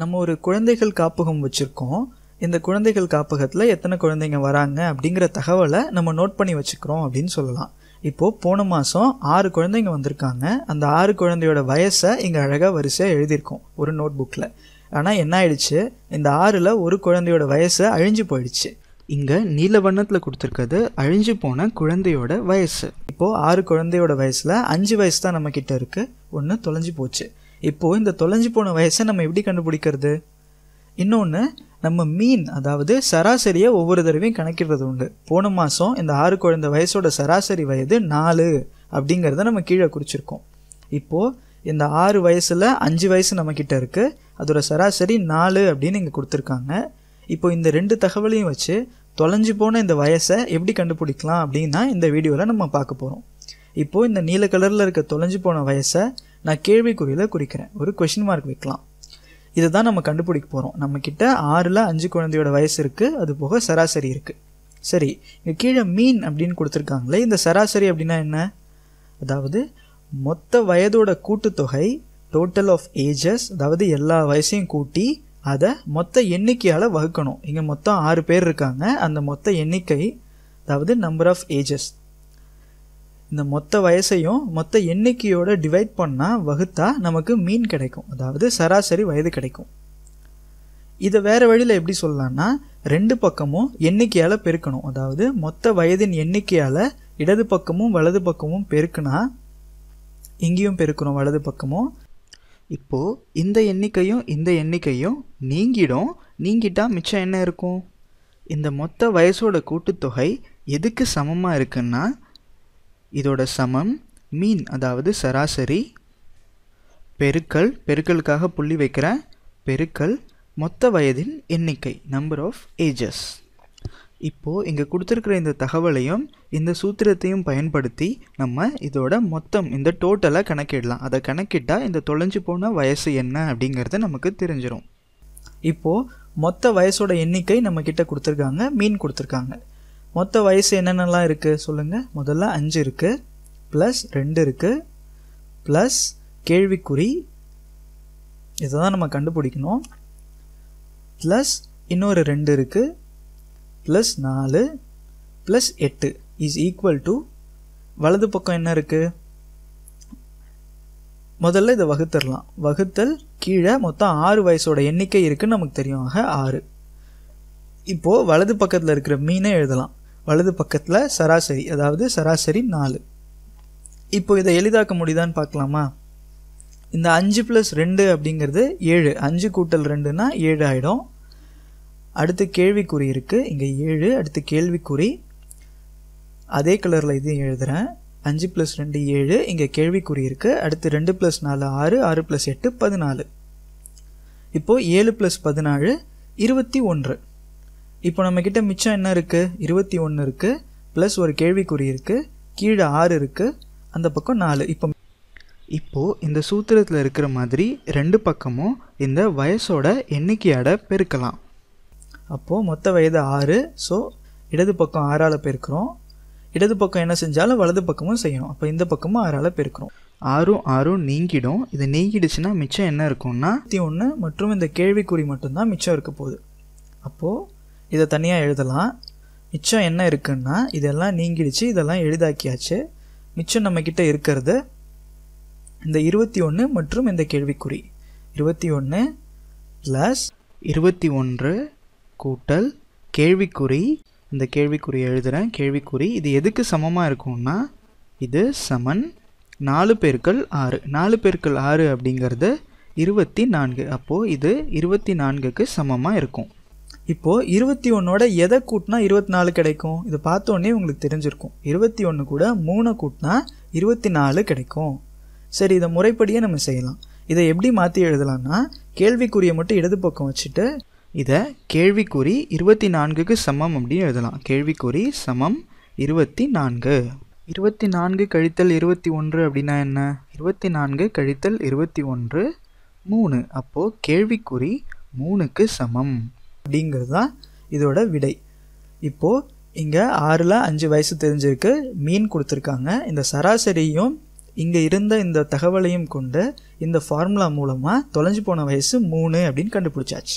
நம்ம ஒரு குழந்தைகள் காப்பகம் வச்சுருக்கோம். இந்த குழந்தைகள் காப்பகத்தில் எத்தனை குழந்தைங்க வராங்க அப்படிங்கிற தகவலை நம்ம நோட் பண்ணி வச்சுக்கிறோம் அப்படின்னு சொல்லலாம். இப்போது போன மாதம் ஆறு குழந்தைங்க வந்திருக்காங்க. அந்த ஆறு குழந்தையோட வயசை இங்கே அழகாக வரிசையாக எழுதியிருக்கோம் ஒரு நோட் புக்கில் ஆனால் என்ன ஆயிடுச்சு? இந்த ஆறில் ஒரு குழந்தையோட வயசு அழிஞ்சு போயிடுச்சு. இங்கே நீல வண்ணத்தில் கொடுத்துருக்கிறது அழிஞ்சு போன குழந்தையோட வயசு. இப்போது ஆறு குழந்தையோட வயசில் அஞ்சு வயசு தான் நம்மக்கிட்ட இருக்குது ஒன்று தொலைஞ்சு போச்சு. இப்போது இந்த தொலைஞ்சு போன வயசை நம்ம எப்படி கண்டுபிடிக்கிறது? இன்னொன்று நம்ம மீன் அதாவது சராசரியை ஒவ்வொரு தடவையும் கணக்கிடுறது உண்டு. போன மாதம் இந்த ஆறு குழந்தை வயசோட சராசரி வயது நாலு அப்படிங்கிறத நம்ம கீழே குறிச்சிருக்கோம். இப்போது இந்த ஆறு வயசில் அஞ்சு வயசு நம்மக்கிட்ட இருக்குது அதோட சராசரி நாலு அப்படின்னு இங்கே கொடுத்துருக்காங்க. இப்போ இந்த ரெண்டு தகவலையும் வச்சு தொலைஞ்சு போன இந்த வயசை எப்படி கண்டுபிடிக்கலாம் அப்படின்னா இந்த வீடியோவில் நம்ம பார்க்க போகிறோம் இப்போது இந்த நீல கலரில் இருக்க தொலைஞ்சு போன வயசை நான் கேள்விக்குறியில் குறிக்கிறேன். ஒரு கொஷின் மார்க் வைக்கலாம். இதை தான் நம்ம கண்டுபிடிக்க போகிறோம் நம்மக்கிட்ட ஆறில் அஞ்சு குழந்தையோட வயசு இருக்குது அது போக சராசரி இருக்குது சரி இங்கே கீழே மீன் அப்படின்னு கொடுத்துருக்காங்களே இந்த சராசரி அப்படின்னா என்ன? அதாவது மொத்த வயதோட கூட்டுத்தொகை டோட்டல் ஆஃப் ஏஜஸ் அதாவது எல்லா வயசையும் கூட்டி அதை மொத்த எண்ணிக்கையால் வகுக்கணும். இங்கே மொத்தம் ஆறு பேர் இருக்காங்க. அந்த மொத்த எண்ணிக்கை அதாவது நம்பர் ஆஃப் ஏஜஸ் இந்த மொத்த வயசையும் மொத்த எண்ணிக்கையோட டிவைட் பண்ணால் வகுத்தா நமக்கு மீன் கிடைக்கும். அதாவது சராசரி வயது கிடைக்கும். இதை வேறு வழியில் எப்படி சொல்லலாம்னா ரெண்டு பக்கமும் எண்ணிக்கையால் பெருக்கணும். அதாவது மொத்த வயதின் எண்ணிக்கையால் இடது பக்கமும் வலது பக்கமும் பெருக்குனா இங்கேயும் பெருக்கணும் வலது பக்கமும். இப்போது இந்த எண்ணிக்கையும் இந்த எண்ணிக்கையும் நீங்கிடும். நீங்கிட்டால் மிச்சம் என்ன இருக்கும்? இந்த மொத்த வயசோட கூட்டுத்தொகை எதுக்கு சமமாக இருக்குன்னா இதோட சமம் மீன் அதாவது சராசரி பெருக்கல் பெருக்கலுக்காக புள்ளி வைக்கிறேன் பெருக்கல் மொத்த வயதின் எண்ணிக்கை நம்பர் ஆஃப் ஏஜஸ் இப்போது இங்கே கொடுத்துருக்குற இந்த தகவலையும் இந்த சூத்திரத்தையும் பயன்படுத்தி நம்ம இதோட மொத்தம் இந்த டோட்டலை கணக்கிடலாம். அதை கணக்கிட்டால் இந்த தொலைஞ்சு போன வயசு என்ன அப்படிங்கிறது நமக்கு தெரிஞ்சிடும் இப்போது மொத்த வயசோட எண்ணிக்கை நம்மக்கிட்ட கொடுத்துருக்காங்க மீன் கொடுத்துருக்காங்க. மொத்த வயசு என்னென்னலாம் இருக்குது சொல்லுங்கள் முதல்ல அஞ்சு இருக்குது ப்ளஸ் ரெண்டு இருக்குது ப்ளஸ் கேள்விக்குறி. இதை தான் நம்ம கண்டுபிடிக்கணும். ப்ளஸ் இன்னொரு ரெண்டு இருக்குது ப்ளஸ் நாலு ப்ளஸ் எட்டு இஸ் ஈக்குவல் டு வலது பக்கம் என்ன இருக்குது முதல்ல இதை வகுத்தரலாம். வகுத்தல் கீழே மொத்தம் ஆறு வயசோட எண்ணிக்கை இருக்குன்னு நமக்கு தெரியும். ஆக ஆறு. இப்போது வலது பக்கத்தில் இருக்கிற மீனை எழுதலாம். வலது பக்கத்தில் சராசரி அதாவது சராசரி நாலு. இப்போ இதை எளிதாக்க முடியுதான்னு பார்க்கலாமா? இந்த அஞ்சு ப்ளஸ் ரெண்டு அப்படிங்கிறது ஏழு. அஞ்சு கூட்டல் ரெண்டுனா ஏழு ஆகிடும் அடுத்து கேள்விக்குறி இருக்குது இங்கே ஏழு அடுத்து கேள்விக்குறி. அதே கலரில் இதையும் எழுதுகிறேன் அஞ்சு ப்ளஸ் ரெண்டு ஏழு இங்கே கேள்விக்குறி இருக்குது அடுத்து ரெண்டு ப்ளஸ் நாலு ஆறு ஆறு ப்ளஸ் எட்டு பதினாலு. இப்போது ஏழு ப்ளஸ் பதினாலு இருபத்தி ஒன்று. இப்போ நம்மக்கிட்ட மிச்சம் என்ன இருக்குது இருபத்தி ஒன்று இருக்குது ப்ளஸ் ஒரு கேள்விக்குறி இருக்குது கீழே ஆறு இருக்குது அந்த பக்கம் நாலு. இப்போ இப்போது இந்த சூத்திரத்தில் இருக்கிற மாதிரி ரெண்டு பக்கமும் இந்த வயசோட எண்ணிக்கையோட பெருக்கலாம். அப்போது மொத்த வயது ஆறு ஸோ இடது பக்கம் ஆறால் பெருக்கிறோம். இடது பக்கம் என்ன செஞ்சாலும் வலது பக்கமும் செய்யணும். அப்போ இந்த பக்கமும் ஆறால் பெருக்கிறோம். ஆறும் ஆறும் நீங்கிடும். இது நீங்கிடுச்சுன்னா மிச்சம் என்ன இருக்கும்னா? ஒன்று மற்றும் இந்த கேள்விக்குறி மட்டும்தான் மிச்சம் இருக்க போகுது. அப்போது இதை தனியாக எழுதலாம். மிச்சம் என்ன இருக்குன்னா இதெல்லாம் நீங்கிடுச்சு இதெல்லாம் எளிதாக்கியாச்சு. மிச்சம் நம்மக்கிட்ட இருக்கிறது இந்த இருபத்தி ஒன்று மற்றும் இந்த கேள்விக்குறி. இருபத்தி ஒன்று ப்ளஸ் இருபத்தி ஒன்று கூட்டல் கேள்விக்குறி. இந்த கேள்விக்குறி எழுதுகிறேன் கேள்விக்குறி இது எதுக்கு சமமாக இருக்கும்னா இது சமன் நாலு பெருக்கள் ஆறு. நாலு பெருக்கள் ஆறு அப்படிங்கிறது இருபத்தி நான்கு. அப்போது இது இருபத்தி நான்குக்கு சமமாக இருக்கும். இப்போது இருபத்தி ஒன்றோட எதை கூட்டினா இருபத்தி நாலு கிடைக்கும்? இதை பார்த்தோன்னே உங்களுக்கு தெரிஞ்சிருக்கும். இருபத்தி ஒன்று கூட மூணை கூட்டினா இருபத்தி நாலு கிடைக்கும். சரி இதை முறைப்படியே நம்ம செய்யலாம். இதை எப்படி மாற்றி எழுதலாம்னா கேள்விக்குறியை மட்டும் இடது பக்கம் வச்சுட்டு இதை கேள்விக்குறி இருபத்தி நான்குக்கு சமம் அப்படின்னு எழுதலாம். கேள்விக்குறி சமம் இருபத்தி நான்கு. இருபத்தி நான்கு கழித்தல் இருபத்தி ஒன்று அப்படின்னா என்ன? இருபத்தி நான்கு கழித்தல் இருபத்தி ஒன்று மூணு. அப்போது கேள்விக்குறி மூணுக்கு சமம். அப்படிங்கிறது தான் இதோட விடை. இப்போது இங்கே ஆறில் அஞ்சு வயசு தெரிஞ்சிருக்கு. மீன் கொடுத்துருக்காங்க. இந்த சராசரியும் இங்கே இருந்த இந்த தகவலையும் கொண்டு இந்த ஃபார்முலா மூலமாக தொலைஞ்சு போன வயசு மூணு அப்படின்னு கண்டுபிடிச்சாச்சு.